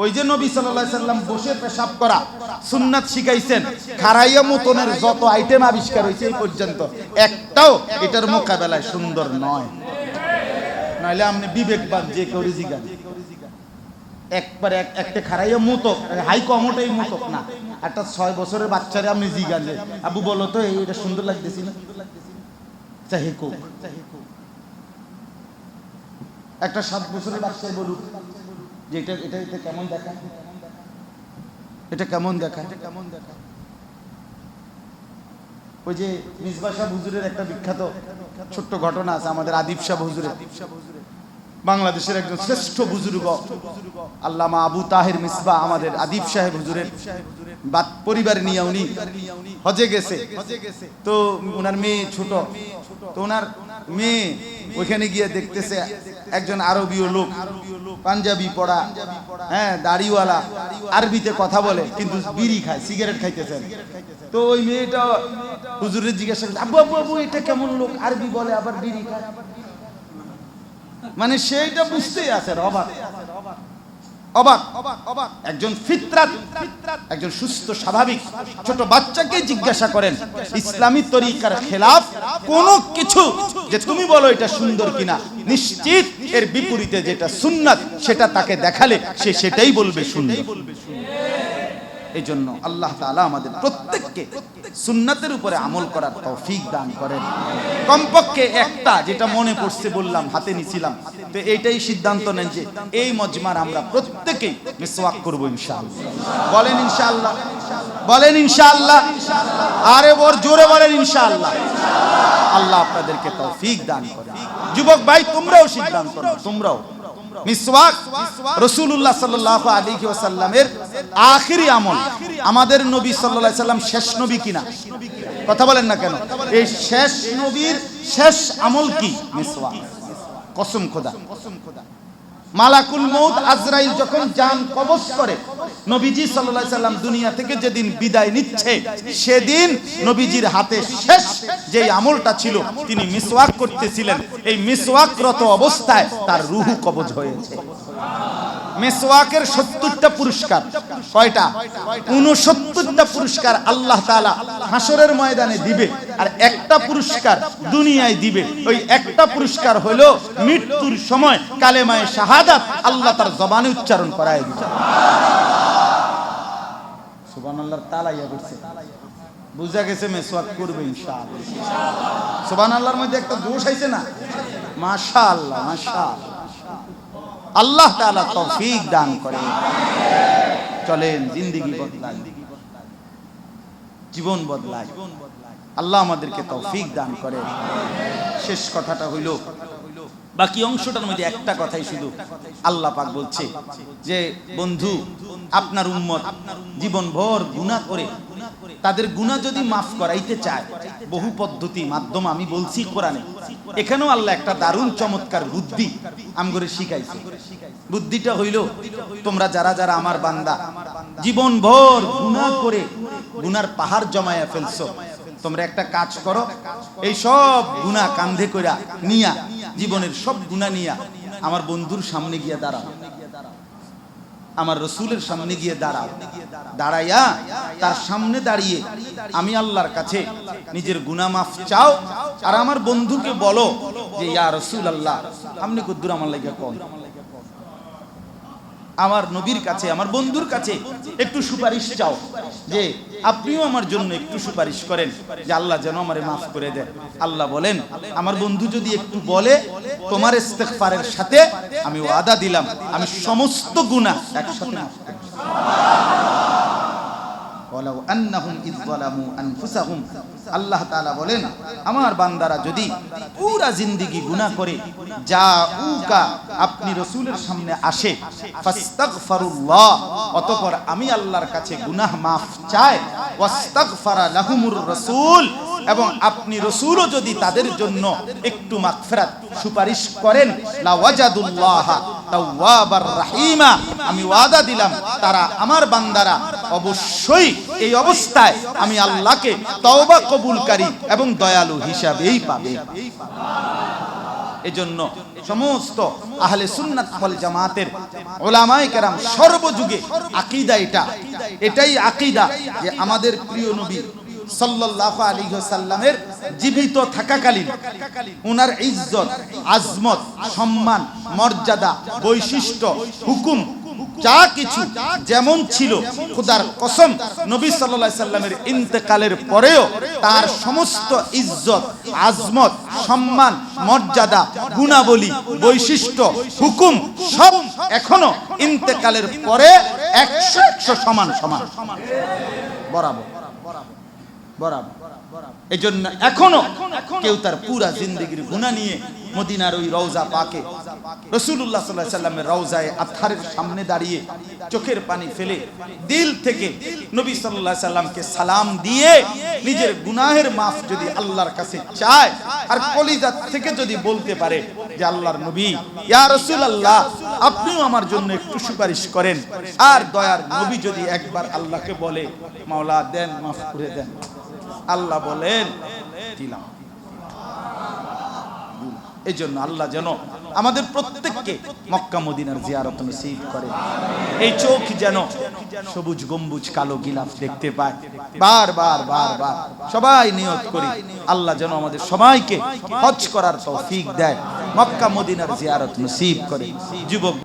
ওই যে নবী সাল্লাল্লাহু সাল্লাম বসে পেশাব করা, সুন্নাত শিখাইছেন, খারাইয়া মতনের যত আইটেম আবিষ্কার হয়েছে এই পর্যন্ত, একটাও এটার মোকাবেলায় সুন্দর নয়। নইলে আপনি বিবেকবান, যে কেউ জিগান একবার এক একটা খারাইয়া মুতক, হাই কমোটাই মুতক না। একটা ছয় বছরের বাচ্চারে আপনি জিগান যে আবু বলো তো এটা সুন্দর লাগতেছি না? চাহে কোক। একটা সাত বছরের বাচ্চায় বলুক। যে এটা এটা এটা কেমন দেখা? এটা কেমন দেখা? এটা কেমন দেখা? ওই যে মিসবা শাহ হুজুরের একটা বিখ্যাত ছোট্ট ঘটনা আছে আমাদের আদিব শাহ হুজুরের বাংলাদেশের একজন শ্রেষ্ঠ বুজুর্গ আল্লামা আবু তাহের মিসবা আমাদের আদিব সাহেব হুজুরের। বাদ পরিবার নিয়ে উনি হজে গেছে। তো ওনার মেয়ে ছোট। তো ওনার মেয়ে ওইখানে গিয়ে দেখতেছে একজন আরবীয় লোক, পাঞ্জাবি পড়া হ্যাঁ দাড়িওয়ালা, আরবিতে কথা বলে, কিন্তু বিড়ি খায়, সিগারেট খাইতেছেন তো ওই মেয়েটা হুজুরের জিজ্ঞাসা করছে, আব্বু আব্বু আব্বু, এটা কেমন লোক? আরবি বলে, আবার বিড়ি খায়? মানে সেইটা বুঝতেই আছে অবাক অবাক, একজন ফিতরাত, একজন সুস্থ, স্বাভাবিক, ছোট বাচ্চাকে জিজ্ঞাসা করেন, ইসলামী তরিকার খেলাফ কোন কিছু যে তুমি বলো এটা সুন্দর কিনা? নিশ্চিত এর বিপরীতে যেটা সুন্নাত, সেটা তাকে দেখালে সে সেটাই বলবে সুন্দর। এই জন্য আল্লাহ তালা আমাদের প্রত্যেককে সুন্নাতের উপরে আমল করার তৌফিক দান করেন। কমপক্ষে একটা যেটা মনে পড়ছে বললাম, হাতে নিছিলাম। তো এইটাই সিদ্ধান্ত নেন যে এই মজমার আমরা প্রত্যেকেই মিসওয়াক করব ইনশাআল্লাহ। বলেন ইনশাআল্লাহ। বলেন ইনশাআল্লাহ। আরে বর, জোরে বলেন ইনশাআল্লাহ। আল্লাহ আপনাদেরকে তৌফিক দান করেন। যুবক ভাই, তোমরাও সিদ্ধান্ত নাও, তোমরাও। মিসওয়াক রাসূলুল্লাহ সাল্লাল্লাহু আলাইহি ওয়াসাল্লামের আখিরি আমল। আমাদের নবী আলাইহি সাল্লাম শেষ নবী কিনা? কথা বলেন না কেন? এই শেষ নবীর শেষ আমল কি? মিসওয়াক। কসম খোদা। মালাকুল মৌত আজরাইল যখন যান কবচ করে, নবীজি সাল্লাল্লাহু সাল্লাম দুনিয়া থেকে যেদিন বিদায় নিচ্ছে, সেদিন নবীজির হাতে শেষ যে আমলটা ছিল, তিনি মিসওয়াক করতেছিলেন। এই মিসওয়াকরত অবস্থায় তার রুহু কবজ হয়েছে। মেসওয়াকের সত্তরটা পুরস্কার। কয়টা? উনসত্তরটা পুরস্কার আল্লাহ তাআলা হাসরের ময়দানে দিবে আর একটা পুরস্কার দুনিয়ায় দিবে। ওই একটা পুরস্কার হলো মৃত্যুর সময় কালেমায়ে শাহাদাত আল্লাহ তার জবানে উচ্চারণ করায় দিবে। সুবহানাল্লাহর তালা করছে। বুঝা গেছে মেসওয়াক করবে ইনশাআল্লাহ। সুবহানাল্লাহর মধ্যে একটা দোষ আইছে না? মাশাআল্লাহ মাশাআল্লাহ। আল্লাহ তাআলা তৌফিক দান করে। চলেন, জিন্দেগি বদলায় জীবন বদলায় আল্লাহ আমাদেরকে তৌফিক দান করে। শেষ কথাটা হইল, বাকি অংশটার মধ্যে একটা কথাই শুধু। আল্লাহ পাক বলছে যে, বন্ধু, আপনার উম্মত জীবন ভর গুনাহ করে, তাদের গুনাহ যদি মাফ করাইতে চায়, বহু পদ্ধতি, মাধ্যম আমি বলছি কোরআনে। এখানেও আল্লাহ একটা দারুণ চমৎকার বুদ্ধি আমগরে শিখাইছে। বুদ্ধিটা হইল, তোমরা যারা যারা আমার বান্দা জীবন ভর গুণা করে গুনার পাহাড় জমায়া ফেলছো, তোমরা একটা কাজ করো, এই সব গুনা কান্ধে কইরা নিয়া, জীবনের সব গুনা নিয়া আমার বন্ধুর সামনে গিয়া দাঁড়াও। আমার রসুলের সামনে গিয়ে দাঁড়াও। দাঁড়াইয়া তার সামনে দাঁড়িয়ে আমি আল্লাহর কাছে নিজের গুনা মাফ চাও। আর আমার বন্ধুকে বলো যে, ইয়া রসুল আল্লাহ, আপনি কদ্দুর আমার লাগে কল আমার নবীর কাছে, আমার বন্ধুর কাছে একটু সুপারিশ চাও যে আপনিও আমার জন্য একটু সুপারিশ করেন যে আল্লাহ যেন আমারে মাফ করে দেন আল্লাহ বলেন, আমার বন্ধু যদি একটু বলে, তোমার ইস্তেকফারের সাথে আমি ওয়াদা দিলাম, আমি সমস্ত গুণা একসাথে। ওয়ালাউ আন্নাহুম ইয যালামু আনফুসাহুম। আল্লাহ তাআলা বলেন, আমার বান্দারা যদি জিন্দেগি গুনাহ করে আপনি রসুলের সামনে আসে, ফাস্তাগফিরুল্লাহ, অতঃপর আমি আল্লাহর কাছে গুনাহ মাফ চাই, ওয়াস্তাগফারা লাহুমুর রাসূল, এবং আপনি রসুলও যদি তাদের জন্য একটু মাগফিরাত সুপারিশ করেন লা ওয়াজাদুল্লাহ তাওয়াবার রাহিমা, আমি ওয়াদা দিলাম, তারা আমার বান্দারা অবশ্যই এই অবস্থায় আমি আল্লাহকে তওবা কবুলকারী এবং দয়ালু হিসাবেই পাবে। এজন্য সমস্ত আহলে সুন্নাত ওয়াল জামাতের ওলামায়ে কেরাম সর্বযুগে আকীদা এটা। এটাই আকীদা যে আমাদের প্রিয় নবী সাল্লাল্লাহু আলাইহি সাল্লামের জীবিত থাকাকালীন উনার ইজ্জত, আজমত, সম্মান, মর্যাদা, বৈশিষ্ট্য, হুকুম যা কিছু যেমন ছিল খোদার কসম নবী সাল্লাল্লাহু সাল্লামের ইন্তেকালের পরেও তার সমস্ত ইজ্জত, আজমত, সম্মান, মর্যাদা, গুণাবলী, বৈশিষ্ট্য, হুকুম সব এখনও ইন্তেকালের পরে একশো একশো সমান সমান। বরাবর বরাবর বরাবর। এই জন্য এখনও কেউ তার পুরা জিন্দগির গুণা নিয়ে মদিনার ওই রওজা পাকে। রসুল্লাহ সাল্লাহ সাল্লামের রওজায় আথারের সামনে দাঁড়িয়ে চোখের পানি ফেলে দিল থেকে নবী সাল্লাহ সাল্লামকে সালাম দিয়ে নিজের গুনাহের মাফ যদি আল্লাহর কাছে চায় আর কলিজাত থেকে যদি বলতে পারে যে আল্লাহর নবী, ইয়া রসুল আল্লাহ আপনিও আমার জন্য একটু সুপারিশ করেন। আর দয়ার নবী যদি একবার আল্লাহকে বলে, মাওলা, দেন, মাফ করে দেন। আল্লাহ বলেন, দিলাম। এই জন্য আল্লাহ যেন আমাদের প্রত্যেককে মক্কা মদিনার জিয়ারত নসিব করে। এই চোখ যেন সবুজ, গম্বুজ, কালো গিলাফ দেখতে পায়। বার বার বার বার। সবাই নিয়ত করি, আল্লাহ যেন আমাদের সবাইকে হজ করার তৌফিক দেয়, মক্কা মদিনার জিয়ারত নসিব করে। যুবক